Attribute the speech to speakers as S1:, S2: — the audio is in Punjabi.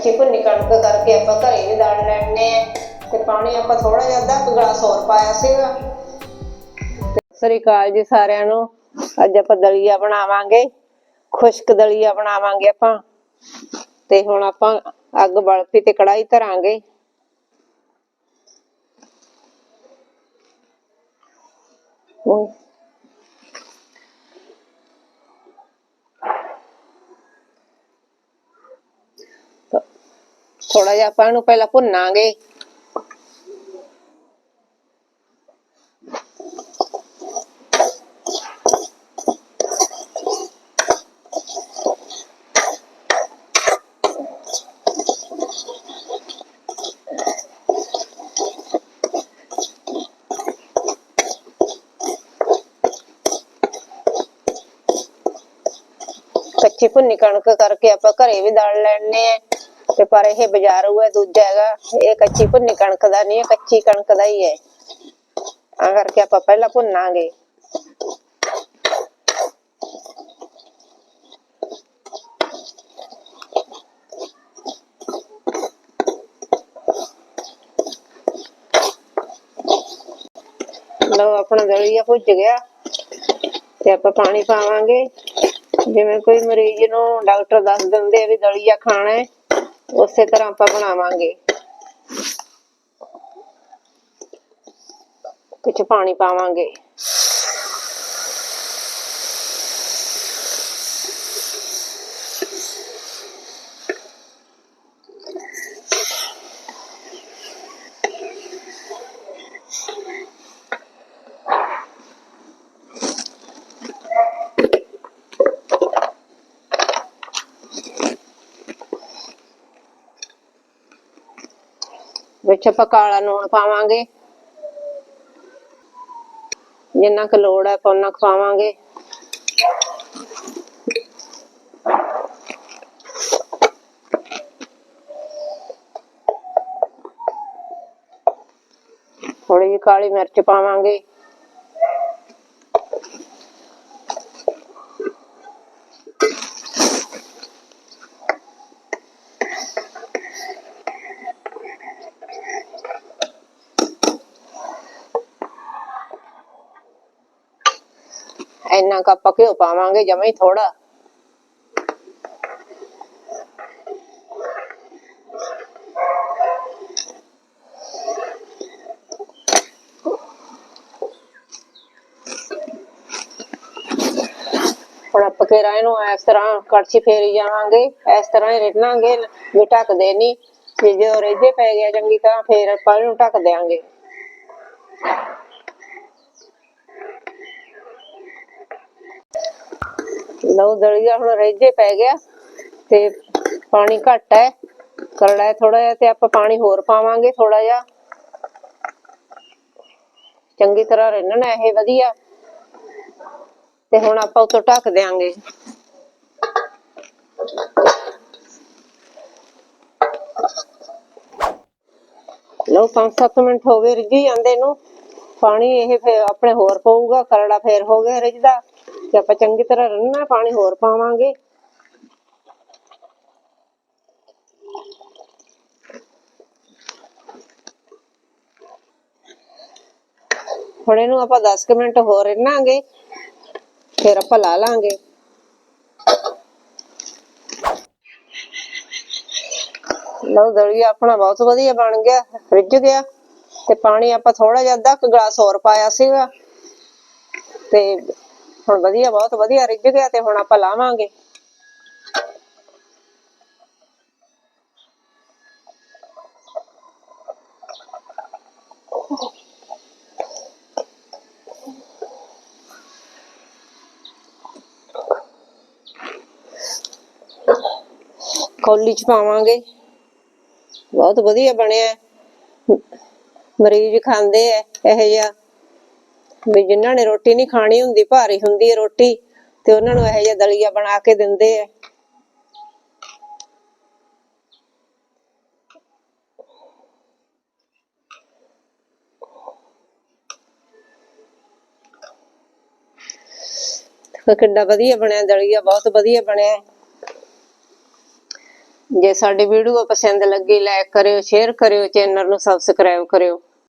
S1: ਕੱਚੀ ਭੁੰਨੀ ਕਣਕ ਕਰਕੇ ਆਪਾਂ ਘਰੇ ਵੀ ਦਾਲ ਲੈਣੇ ਆ ਤੇ ਪਾਣੀ ਆਪਾਂ ਥੋੜਾ ਜਿਹਾ ਅੱਧਾ ਕੁ ਗਲਾਸ ਹੋਰ ਪਾਇਆ ਸੀਗਾ। ਸ੍ਰੀ ਅਕਾਲ ਜੀ ਸਾਰਿਆਂ ਨੂੰ। ਅੱਜ ਆਪਾਂ ਦਲੀਆ ਬਣਾਵਾਂਗੇ, ਖੁਸ਼ਕ ਦਲੀਆ ਬਣਾਵਾਂਗੇ ਆਪਾਂ। ਤੇ ਹੁਣ ਆਪਾਂ ਅੱਗ ਬਲ ਪਈ ਤੇ ਕੜਾਈ ਧਰਾਂਗੇ। ਹੁਣ ਥੋੜਾ ਜਿਹਾ ਆਪਾਂ ਇਹਨੂੰ ਪਹਿਲਾਂ ਭੁੰਨਾਂਗੇ। ਕੱਚੀ ਭੁੰਨੀ ਕਣਕ ਕਰਕੇ ਆਪਾਂ ਘਰੇ ਵੀ ਦਾਲ ਲੈਣੇ ਆ ਤੇ ਪਰ ਇਹ ਬਾਜ਼ਾਰੂ ਹੈ, ਦੂਜਾ ਹੈਗਾ, ਇਹ ਕੱਚੀ ਭੁੰਨੀ ਕਣਕ ਦਾ ਨਹੀਂ ਕੱਚੀ ਕਣਕ ਦਾ ਹੀ ਹੈ। ਆ ਕਰਕੇ ਆਪਾਂ ਪਹਿਲਾਂ ਭੁੰਨਾਂਗੇ। ਲਓ, ਆਪਣਾ ਦਲੀਆ ਭੁੱਜ ਗਿਆ। ਤੇ ਆਪਾਂ ਪਾਣੀ ਪਾਵਾਂਗੇ। ਜਿਵੇਂ ਕੋਈ ਮਰੀਜ਼ ਨੂੰ ਡਾਕਟਰ ਦੱਸ ਦਿੰਦੇ ਆ ਵੀ ਦਲੀਆ ਖਾਣਾ ਹੈ ਉਸੇ ਤਰ੍ਹਾਂ ਆਪਾਂ ਬਣਾਵਾਂਗੇ। ਕੁਝ ਪਾਣੀ ਪਾਵਾਂਗੇ। ਵਿੱਚ ਆਪਾਂ ਕਾਲਾ ਲੂਣ ਪਾਵਾਂਗੇ। ਜਿੰਨਾ ਕੁ ਲੋੜ ਹੈ ਆਪਾਂ ਉਨਾ ਕੁ ਪਾਵਾਂਗੇ। ਥੋੜੀ ਜਿਹੀ ਕਾਲੀ ਮਿਰਚ ਪਾਵਾਂਗੇ। ਇੰਨਾ ਕੁ ਆਪਾਂ ਘਿਓ ਪਾਵਾਂਗੇ, ਜਮਾਂ ਹੀ ਥੋੜਾ ਹੁਣ ਆਪਾਂ ਕਿਹੜਾ ਇਹਨੂੰ ਇਸ ਤਰ੍ਹਾਂ ਕੜਛੀ ਫੇਰੀ ਜਾਵਾਂਗੇ, ਇਸ ਤਰ੍ਹਾਂ ਹੀ ਰਿੜਨਾਂਗੇ ਵੀ ਢੱਕਦੇ ਨਹੀਂ। ਵੀ ਜੋ ਰੇਜੇ ਪੈ ਗਿਆ, ਚੰਗੀ ਤਰ੍ਹਾਂ ਫੇਰ ਆਪਾਂ ਇਹਨੂੰ ਢੱਕ ਦਿਆਂਗੇ। ਲਓ ਦਲੀਆ ਹੁਣ ਰੇਜੇ ਪੈ ਗਿਆ ਤੇ ਪਾਣੀ ਘੱਟ ਹੈ। ਕਰੜਾ ਹੈ ਥੋੜਾ ਜਿਹਾ ਤੇ ਆਪਾਂ ਪਾਣੀ ਹੋਰ ਪਾਵਾਂਗੇ ਥੋੜਾ ਜਿਹਾ। ਚੰਗੀ ਤਰ੍ਹਾਂ ਰਿੰਨਣਾ ਇਹ ਵਧੀਆ। ਤੇ ਹੁਣ ਆਪਾਂ ਉਤੋਂ ਢੱਕ ਦਿਆਂਗੇ। ਲਓ 5-7 ਮਿੰਟ ਹੋ ਗਏ, ਰਿੱਝੀ ਜਾਂਦੇ ਨੂੰ। ਪਾਣੀ ਇਹ ਫੇਰ ਆਪਣੇ ਹੋਰ ਪਊਗਾ, ਕਰੜਾ ਫੇਰ ਹੋ ਗਿਆ ਰਿੱਝਦਾ। ਤੇ ਆਪਾਂ ਚੰਗੀ ਤਰ੍ਹਾਂ ਰੰਨਣਾ ਪਾਣੀ ਹੋਰ ਪਾਵਾਂਗੇ। ਹੁਣ ਇਹਨੂੰ ਆਪਾਂ 10 ਮਿੰਟ ਹੋਰ ਰਿੰਨਾਂਗੇ, ਫਿਰ ਆਪਾਂ ਲਾ ਲਾਂਗੇ। ਲਓ ਦਲੀਆ ਆਪਣਾ ਬਹੁਤ ਵਧੀਆ ਬਣ ਗਿਆ, ਰਿੱਝ ਗਿਆ। ਤੇ ਪਾਣੀ ਆਪਾਂ ਥੋੜਾ ਜਿਹਾ ਅੱਧਾ ਗਲਾਸ ਹੋਰ ਪਾਇਆ ਸੀਗਾ। ਤੇ ਹੁਣ ਵਧੀਆ, ਬਹੁਤ ਵਧੀਆ ਰਿੱਝ ਗਿਆ ਤੇ ਹੁਣ ਆਪਾਂ ਲਾਵਾਂਗੇ। ਕੌਲੀ ਚ ਪਾਵਾਂਗੇ। ਬਹੁਤ ਵਧੀਆ ਬਣਿਆ। ਮਰੀਜ਼ ਖਾਂਦੇ ਐ ਇਹ ਜਿਹਾ। ਵੀ ਜਿਨ੍ਹਾਂ ਨੇ ਰੋਟੀ ਨਹੀਂ ਖਾਣੀ ਹੁੰਦੀ, ਭਾਰੀ ਹੁੰਦੀ ਹੈ ਰੋਟੀ, ਤੇ ਉਹਨਾਂ ਨੂੰ ਇਹ ਜਿਹਾ ਦਲੀਆ ਬਣਾ ਕੇ ਦਿੰਦੇ ਆ। ਦੇਖੋ ਵਧੀਆ ਬਣਿਆ ਦਲੀਆ, ਬਹੁਤ ਵਧੀਆ ਬਣਿਆ। ਜੇ ਸਾਡੀ ਵੀਡੀਓ ਪਸੰਦ ਲੱਗੀ ਲਾਈਕ ਕਰਿਓ ਸ਼ੇਅਰ ਕਰਿਓ ਚੈਨਲ ਨੂੰ ਸਬਸਕ੍ਰਾਈਬ ਕਰਿਓ।